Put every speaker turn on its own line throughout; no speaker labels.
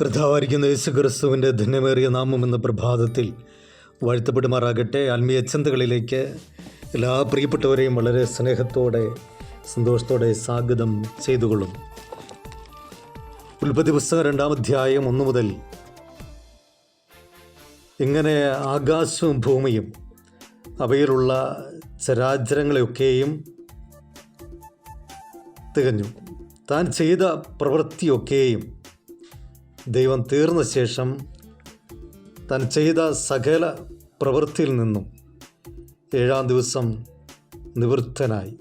കർത്താവായിരിക്കുന്ന യേശു ക്രിസ്തുവിന്റെ ധന്യമേറിയ നാമം എന്ന പ്രഭാതത്തിൽ വാഴ്ത്തപ്പെടുമാറാകട്ടെ. ആത്മീയ ചിന്തകളിലേക്ക് എല്ലാ പ്രിയപ്പെട്ടവരെയും വളരെ സ്നേഹത്തോടെ സന്തോഷത്തോടെ സ്വാഗതം ചെയ്തുകൊള്ളും. ഉൽപ്പത്തി പുസ്തകം രണ്ടാം അധ്യായം ഒന്നു മുതൽ ഇങ്ങനെ ആകാശവും ഭൂമിയും അവയിലുള്ള ചരാചരങ്ങളെയൊക്കെയും തികഞ്ഞു. താൻ ചെയ്ത പ്രവൃത്തിയൊക്കെയും ദൈവം തീർന്ന ശേഷം താൻ ചെയ്ത സകല പ്രവൃത്തിയിൽ നിന്നും ഏഴാം ദിവസം നിവൃത്തനായി.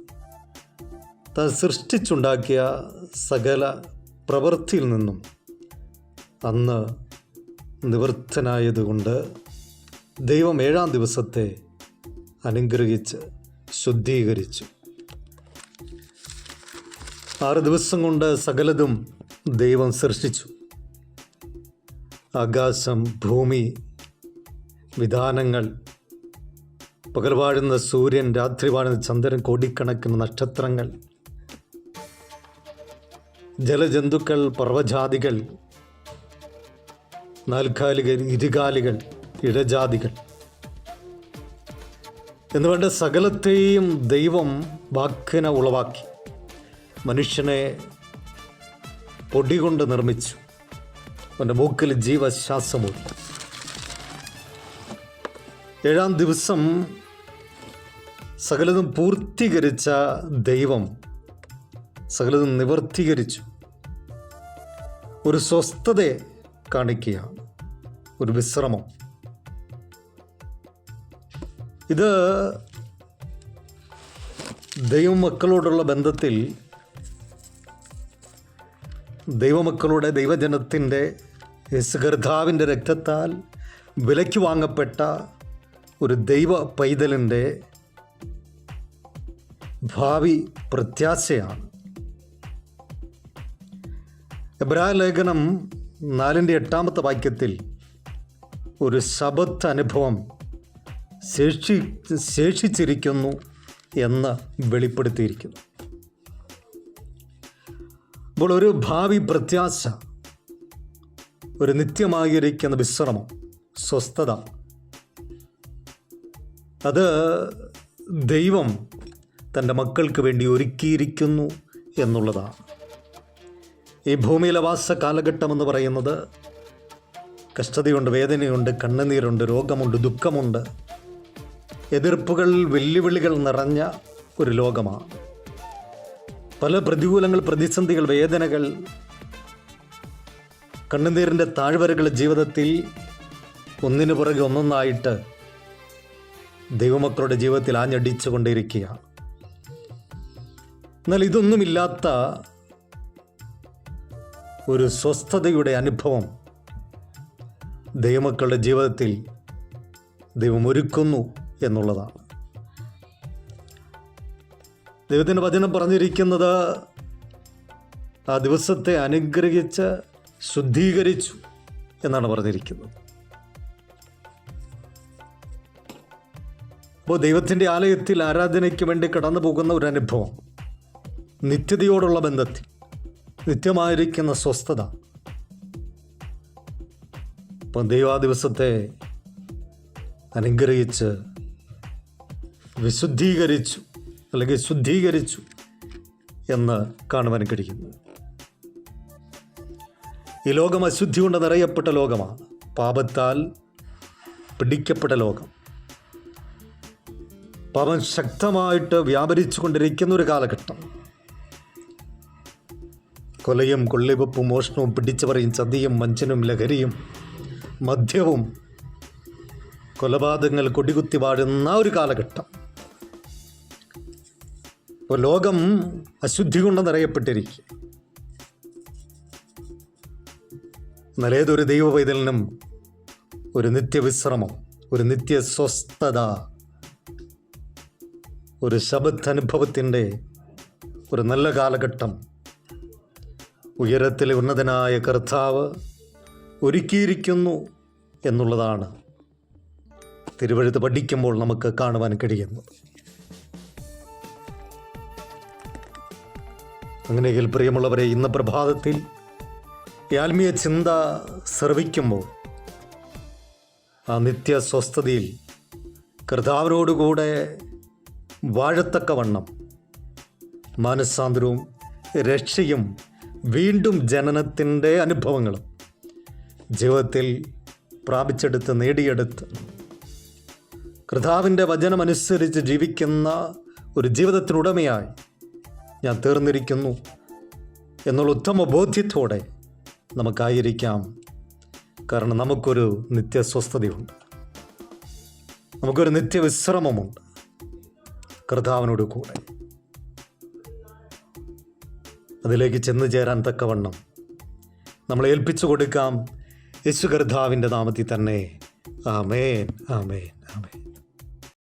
താൻ സൃഷ്ടിച്ചുണ്ടാക്കിയ സകല പ്രവൃത്തിയിൽ നിന്നും അന്ന് നിവൃത്തനായതുകൊണ്ട് ദൈവം ഏഴാം ദിവസത്തെ അനുഗ്രഹിച്ച് ശുദ്ധീകരിച്ചു. ആറ് ദിവസം കൊണ്ട് സകലതും ദൈവം സൃഷ്ടിച്ചു. ആകാശം ഭൂമി വിധാനങ്ങൾ പകൽ വാഴുന്ന സൂര്യൻ രാത്രി വാഴുന്ന ചന്ദ്രൻ കോടിക്കണക്കിന് നക്ഷത്രങ്ങൾ ജലജന്തുക്കൾ പർവജാതികൾ നാൽക്കാലികൾ ഇരുകാലികൾ ഇഴജാതികൾ. എന്നുവേണ്ട സകലത്തെയും ദൈവം വാക്കിനെ ഉളവാക്കി. മനുഷ്യനെ പൊടി കൊണ്ട് നിർമ്മിച്ചു. അവന്റെ മൂക്കിൽ ജീവശ്വാസമൂടി ഏഴാം ദിവസം സകലതും പൂർത്തീകരിച്ച ദൈവം സകലതും നിവർത്തീകരിച്ചു. ഒരു സ്വസ്ഥതയെ കാണിക്കുകയാണ്. ഒരു വിശ്രമം. ഇത് ദൈവമക്കളോടുള്ള ബന്ധത്തിൽ ദൈവമക്കളുടെ ദൈവജനത്തിന്റെ യേശുകർത്താവിന്റെ രക്തത്താൽ വിലയ്ക്ക് വാങ്ങപ്പെട്ട ഒരു ദൈവ പൈതലിന്റെ ഭാവി പ്രത്യാശയാണ്. എബ്രാ ലേഖനം നാലിന്റെ എട്ടാമത്തെ വാക്യത്തിൽ ഒരു ശബത്ത് അനുഭവം ശേഷി ശേഷിച്ചിരിക്കുന്നു എന്ന് വെളിപ്പെടുത്തിയിരിക്കുന്നു. അപ്പോൾ ഒരു ഭാവി പ്രത്യാശ ഒരു നിത്യമായിരിക്കുന്ന വിശ്രമം സ്വസ്ഥത. അത് ദൈവം തന്റെ മക്കൾക്ക് വേണ്ടി ഒരുക്കിയിരിക്കുന്നു എന്നുള്ളതാണ്. ഈ ഭൂമിയിലെ വാസ കാലഘട്ടം എന്ന് പറയുന്നത് കഷ്ടതയുണ്ട് വേദനയുണ്ട് കണ്ണുനീരുണ്ട് രോഗമുണ്ട് ദുഃഖമുണ്ട്. എതിർപ്പുകൾ വെല്ലുവിളികൾ നിറഞ്ഞ ഒരു ലോകമാണ്. പല പ്രതികൂലങ്ങൾ പ്രതിസന്ധികൾ വേദനകൾ കണ്ണുനീരിന്റെ താഴ്വരകൾ ജീവിതത്തിൽ ഒന്നിനു പുറകെ ഒന്നൊന്നായിട്ട് ദൈവമക്കളുടെ ജീവിതത്തിൽ ആഞ്ഞടിച്ചു കൊണ്ടിരിക്കുകയാണ് എന്നാൽ ഇതൊന്നുമില്ലാത്ത ഒരു സ്വസ്ഥതയുടെ അനുഭവം ദൈവമക്കളുടെ ജീവിതത്തിൽ ദൈവം ഒരുക്കുന്നു എന്നുള്ളതാണ്. ദൈവത്തിന്റെ വചനം പറഞ്ഞിരിക്കുന്നത് ആ ദിവസത്തെ അനുഗ്രഹിച്ച് ശുദ്ധീകരിച്ചു എന്നാണ് പറഞ്ഞിരിക്കുന്നത്. അപ്പോൾ ദൈവത്തിന്റെ ആലയത്തിൽ ആരാധനയ്ക്ക് വേണ്ടി കടന്നു പോകുന്ന ഒരു അനുഭവം. നിത്യതയോടുള്ള ബന്ധത്തിൽ നിത്യമായിരിക്കുന്ന സ്വസ്ഥത. അപ്പം ദൈവ ദിവസത്തെ അനുഗ്രഹിച്ച് വിശുദ്ധീകരിച്ചു അല്ലെങ്കിൽ ശുദ്ധീകരിച്ചു എന്ന് കാണുവാൻ കഴിയുന്നു. ഈ ലോകം അശുദ്ധി കൊണ്ട് നിറയപ്പെട്ട ലോകമാണ് പാപത്താൽ പിടിക്കപ്പെട്ട ലോകം. പാപം ശക്തമായിട്ട് വ്യാപരിച്ചു കൊണ്ടിരിക്കുന്ന ഒരു കാലഘട്ടം. കൊലയും കൊള്ളിവെപ്പും മോഷണവും പിടിച്ചുപറിയും ചതിയും വഞ്ചനും ലഹരിയും മദ്യവും കൊലപാതകങ്ങൾ കൊടികുത്തി വാഴുന്ന ഒരു കാലഘട്ടം. ഇപ്പോൾ ലോകം അശുദ്ധി കൊണ്ട് നിറയപ്പെട്ടിരിക്കുക എന്നാൽ ഏതൊരു ദൈവ പൈതലിനും ഒരു നിത്യവിശ്രമം ഒരു നിത്യ സ്വസ്ഥത ഒരു ശബദ്ധനുഭവത്തിന്റെ ഒരു നല്ല കാലഘട്ടം. ഉയരത്തിലെ ഉന്നതനായ കർത്താവ് ഒരുക്കിയിരിക്കുന്നു എന്നുള്ളതാണ് തിരുവഴുത്ത് പഠിക്കുമ്പോൾ നമുക്ക് കാണുവാൻ കഴിയുന്നത്. അങ്ങനെയെങ്കിൽ പ്രിയമുള്ളവരെ ഇന്ന് പ്രഭാതത്തിൽ ഈ ആത്മീയ ചിന്ത ശ്രവിക്കുമ്പോൾ ആ നിത്യ സ്വസ്ഥതയിൽ കർത്താവിനോടുകൂടെ വാഴത്തക്കവണ്ണം മാനസാന്തരവും രക്ഷയും വീണ്ടും ജനനത്തിന്റെ അനുഭവങ്ങളും ജീവിതത്തിൽ പ്രാപിച്ചെടുത്ത് നേടിയെടുത്ത് കർത്താവിന്റെ വചനമനുസരിച്ച് ജീവിക്കുന്ന ഒരു ജീവിതത്തിനുടമയായി ഞാൻ തീർന്നിരിക്കുന്നു എന്നുള്ള ഉത്തമ ബോധ്യത്തോടെ നമുക്കായിരിക്കാം. കാരണം നമുക്കൊരു നിത്യസ്വസ്ഥതയുണ്ട്. നമുക്കൊരു നിത്യവിശ്രമമുണ്ട്. കർത്താവിനോട് കൂടെ. അതിലേക്ക് ചെന്നു ചേരാൻ തക്കവണ്ണം നമ്മൾ ഏൽപ്പിച്ചു കൊടുക്കാം. യേശു കർത്താവിന്റെ നാമത്തിൽ തന്നെ. ആമേൻ ആമേൻ.